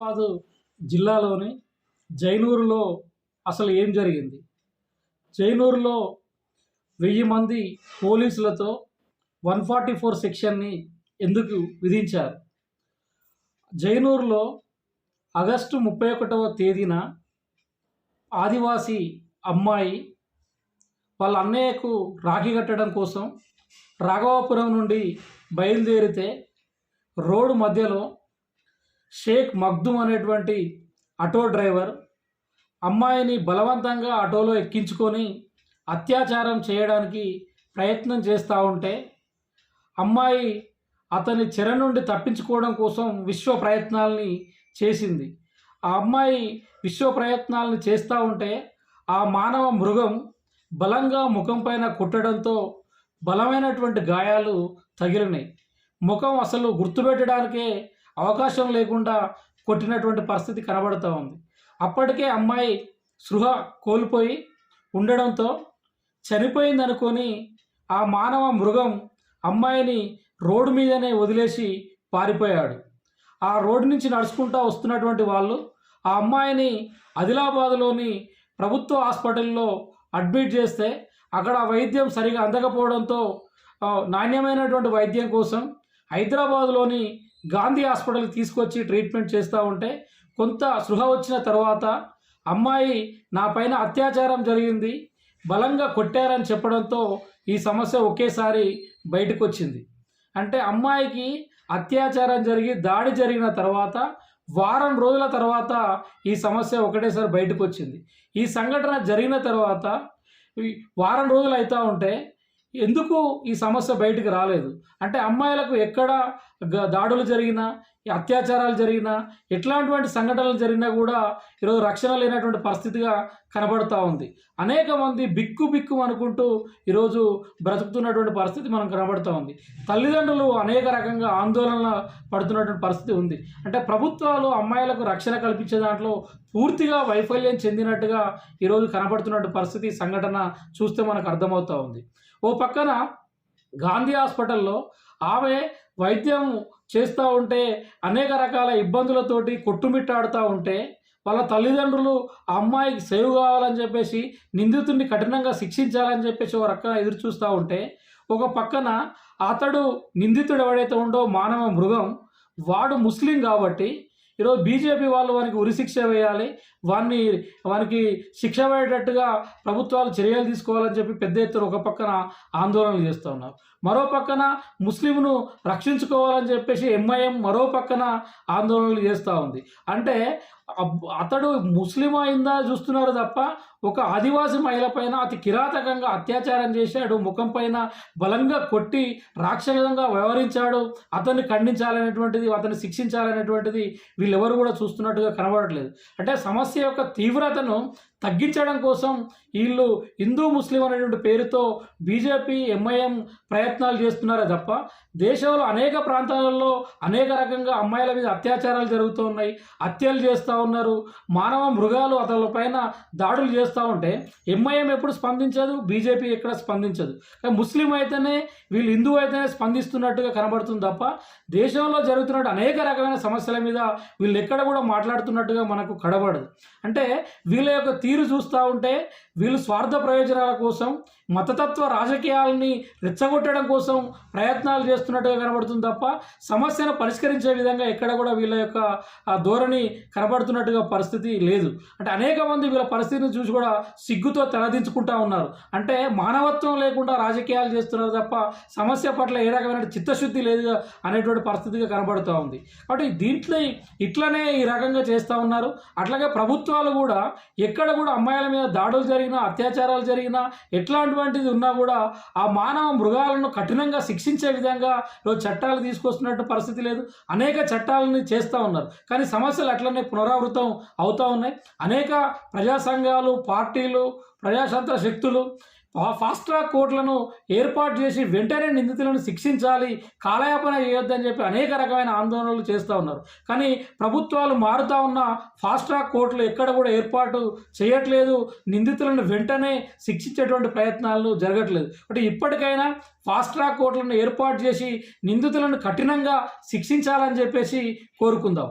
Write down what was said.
హైదరాబాదు జిల్లాలోని జైనూరులో అసలు ఏం జరిగింది? జైనూరులో వెయ్యి మంది పోలీసులతో వన్ ఫార్టీ ఫోర్ సెక్షన్ని ఎందుకు విధించారు? జైనూరులో ఆగస్టు ముప్పై ఒకటవ తేదీన ఆదివాసీ అమ్మాయి వాళ్ళ అన్నయ్యకు రాఖీ కట్టడం కోసం రాఘవాపురం నుండి బయలుదేరితే రోడ్డు మధ్యలో షేక్ మగ్దుమ్ అనేటువంటి ఆటో డ్రైవర్ అమ్మాయిని బలవంతంగా ఆటోలో ఎక్కించుకొని అత్యాచారం చేయడానికి ప్రయత్నం చేస్తూ ఉంటే అమ్మాయి అతని చెర నుండి తప్పించుకోవడం కోసం విశ్వ ప్రయత్నాల్ని చేసింది. ఆ అమ్మాయి విశ్వ ప్రయత్నాలను చేస్తూ ఉంటే ఆ మానవ మృగం బలంగా ముఖం పైన కుట్టడంతో బలమైనటువంటి గాయాలు తగిలినాయి. ముఖం అసలు గుర్తుపెట్టడానికే అవకాశం లేకుండా కొట్టినటువంటి పరిస్థితి కనబడుతూ ఉంది. అప్పటికే అమ్మాయి సృహ కోల్పోయి ఉండడంతో చనిపోయిందనుకొని ఆ మానవ మృగం అమ్మాయిని రోడ్డు మీదనే వదిలేసి పారిపోయాడు. ఆ రోడ్డు నుంచి నడుచుకుంటూ వస్తున్నటువంటి వాళ్ళు ఆ అమ్మాయిని ఆదిలాబాద్లోని ప్రభుత్వ హాస్పిటల్లో అడ్మిట్ చేస్తే అక్కడ వైద్యం సరిగా అందకపోవడంతో నాణ్యమైనటువంటి వైద్యం కోసం హైదరాబాద్లోని గాంధీ హాస్పిటల్కి తీసుకొచ్చి ట్రీట్మెంట్ చేస్తూ ఉంటే కొంత సృహ వచ్చిన తర్వాత అమ్మాయి నా పైన అత్యాచారం జరిగింది బలంగా కొట్టారని చెప్పడంతో ఈ సమస్య ఒకేసారి బయటకు వచ్చింది అంటే అమ్మాయికి అత్యాచారం జరిగి దాడి జరిగిన తర్వాత వారం రోజుల తర్వాత ఈ సమస్య ఒకటేసారి బయటకు వచ్చింది ఈ సంఘటన జరిగిన తర్వాత వారం రోజులు అవుతూ ఉంటే ఎందుకు ఈ సమస్య బయటకు రాలేదు? అంటే అమ్మాయిలకు ఎక్కడ దాడులు జరిగినా అత్యాచారాలు జరిగినా ఎట్లాంటివంటి సంఘటనలు జరిగినా కూడా ఈరోజు రక్షణ లేనటువంటి పరిస్థితిగా కనబడుతూ ఉంది. అనేక మంది బిక్కు బిక్కు అనుకుంటూ ఈరోజు బ్రతుకుతున్నటువంటి పరిస్థితి మనం కనబడుతూ ఉంది. తల్లిదండ్రులు అనేక రకంగా ఆందోళన పడుతున్నటువంటి పరిస్థితి ఉంది. అంటే ప్రభుత్వాలు అమ్మాయిలకు రక్షణ కల్పించే దాంట్లో పూర్తిగా వైఫల్యం చెందినట్టుగా ఈరోజు కనబడుతున్నటువంటి పరిస్థితి సంఘటన చూస్తే మనకు అర్థమవుతూ ఉంది. ఓ పక్కన గాంధీ హాస్పిటల్లో ఆమె వైద్యం చేస్తూ ఉంటే అనేక రకాల ఇబ్బందులతోటి కొట్టుమిట్టాడుతూ ఉంటే వాళ్ళ తల్లిదండ్రులు ఆ అమ్మాయికి సేవ్ కావాలని చెప్పేసి నిందితుడిని కఠినంగా శిక్షించాలని చెప్పేసి ఒక రకంగా ఎదురు చూస్తూ ఉంటే ఒక పక్కన అతడు నిందితుడు ఎవడైతే ఉండో మానవ మృగం వాడు ముస్లిం కాబట్టి ఈరోజు బీజేపీ వాళ్ళు వానికి ఉరిశిక్ష వేయాలి వాన్ని వానికి శిక్ష పడేటట్టుగా ప్రభుత్వాలు చర్యలు తీసుకోవాలని చెప్పి పెద్ద ఎత్తున ఒక పక్కన ఆందోళనలు చేస్తూ ఉన్నారు. మరో పక్కన ముస్లింను రక్షించుకోవాలని చెప్పేసి ఎంఐఎం మరో పక్కన ఆందోళనలు చేస్తూ ఉంది. అంటే అతడు ముస్లిం అయిందా చూస్తున్నారు తప్ప ఒక ఆదివాసి మహిళ పైన అతి కిరాతకంగా అత్యాచారం చేశాడు. ముఖం పైన బలంగా కొట్టి రాక్షసంగా వ్యవహరించాడు. అతన్ని ఖండించాలనేటువంటిది అతన్ని శిక్షించాలనేటువంటిది వీళ్ళెవరు కూడా చూస్తున్నట్టుగా కనబడట్లేదు. అంటే సమస్య యొక్క తీవ్రతను తగ్గించడం కోసం వీళ్ళు హిందూ ముస్లిం అనేటువంటి పేరుతో బీజేపీ ఎంఐఎం ప్రయత్నాలు చేస్తున్నారే తప్ప దేశంలో అనేక ప్రాంతాలలో అనేక రకంగా అమ్మాయిల మీద అత్యాచారాలు జరుగుతూ ఉన్నాయి. హత్యలు చేస్తూ ఉన్నారు. మానవ మృగాలు అతని పైన దాడులు చేస్తూ ఉంటే ఎంఐఎం ఎప్పుడు స్పందించదు బీజేపీ ఎక్కడ స్పందించదు. ముస్లిం అయితేనే వీళ్ళు హిందూ అయితేనే స్పందిస్తున్నట్టుగా కనబడుతుంది తప్ప దేశంలో జరుగుతున్న అనేక రకమైన సమస్యల మీద వీళ్ళు ఎక్కడ కూడా మాట్లాడుతున్నట్టుగా మనకు కడబడదు అంటే వీళ్ళ యొక్క తీరు చూస్తూ ఉంటే వీళ్ళు స్వార్థ ప్రయోజనాల కోసం మతతత్వ రాజకీయాలని రెచ్చగొట్టడం కోసం ప్రయత్నాలు చేస్తున్నట్టుగా కనబడుతుంది తప్ప సమస్యను పరిష్కరించే విధంగా ఎక్కడ కూడా వీళ్ళ యొక్క ఆ ధోరణి కనబడుతున్నట్టుగా పరిస్థితి లేదు. అంటే అనేక మంది వీళ్ళ పరిస్థితిని చూసి కూడా సిగ్గుతో తలదించుకుంటా ఉన్నారు. అంటే మానవత్వం లేకుండా రాజకీయాలు చేస్తున్నారు తప్ప సమస్య పట్ల ఏ రకమైన చిత్తశుద్ధి లేదు అనేటువంటి పరిస్థితిగా కనబడుతూ ఉంది. కాబట్టి దీంట్లో ఇట్లనే ఈ రకంగా చేస్తూ ఉన్నారు. అట్లాగే ప్రభుత్వాలు కూడా ఎక్కడ కూడా అమ్మాయిల మీద దాడులు జరిగినా అత్యాచారాలు జరిగినా ఎట్లాంటివంటిది ఉన్నా కూడా ఆ మానవ మృగాలను కఠినంగా శిక్షించే విధంగా చట్టాలు తీసుకొస్తున్నట్టు పరిస్థితి లేదు. అనేక చట్టాలని చేస్తూ ఉన్నారు. కానీ సమస్యలు అట్లనే పునరావృతం అవుతూ ఉన్నాయి. అనేక ప్రజా సంఘాలు పార్టీలు ప్రజాతంత్ర శక్తులు ఫాస్ట్ ట్రాక్ కోర్టులను ఏర్పాటు చేసి వెంటనే నిందితులను శిక్షించాలి కాలయాపన చేయొద్దని చెప్పి అనేక రకమైన ఆందోళనలు చేస్తూ ఉన్నారు. కానీ ప్రభుత్వాలు మారుతూ ఉన్న ఫాస్ట్ ట్రాక్ కోర్టులు ఎక్కడ కూడా ఏర్పాటు చేయట్లేదు. నిందితులను వెంటనే శిక్షించేటువంటి ప్రయత్నాలు జరగట్లేదు. అంటే ఇప్పటికైనా ఫాస్ట్ ట్రాక్ కోర్టులను ఏర్పాటు చేసి నిందితులను కఠినంగా శిక్షించాలని చెప్పేసి కోరుకుందాం.